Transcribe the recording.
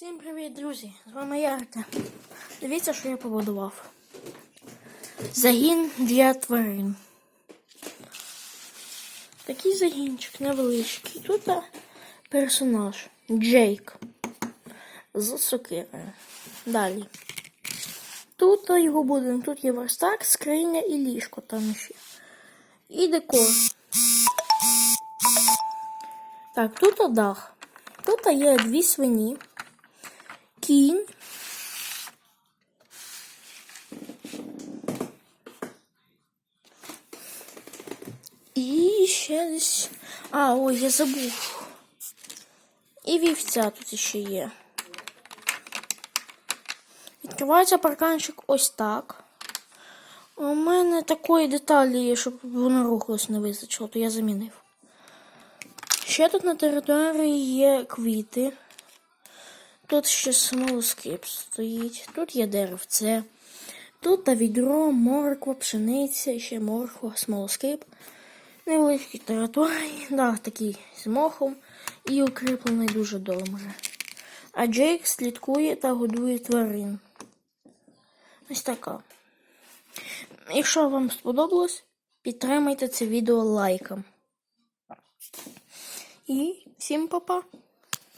Всім привіт, друзі! З вами я Арте. Дивіться, що я побудував. Загін для тварин. Такий загінчик невеличкий. Тут персонаж Джейк з сокирою. Далі. Тут його будинок, тут є верстак, скриня і ліжко там ще. І декор. Так, тут дах. Тут є дві свині. Кінь. І ще десь. А, ой, я забув. І вівця тут ще є. Відкривається парканчик ось так. У мене такої деталі є, щоб воно рухалось не вистачило, то я замінив. Ще тут на території є квіти. Тут ще смолоскип стоїть, тут є деревце, тут та відро, морква, пшениця, ще морква, смолоскип. Невеличкі території, да, такий з мохом і укріплений дуже добре. А Джейк слідкує та годує тварин. Ось така. Якщо вам сподобалось, підтримайте це відео лайком. І всім па-па!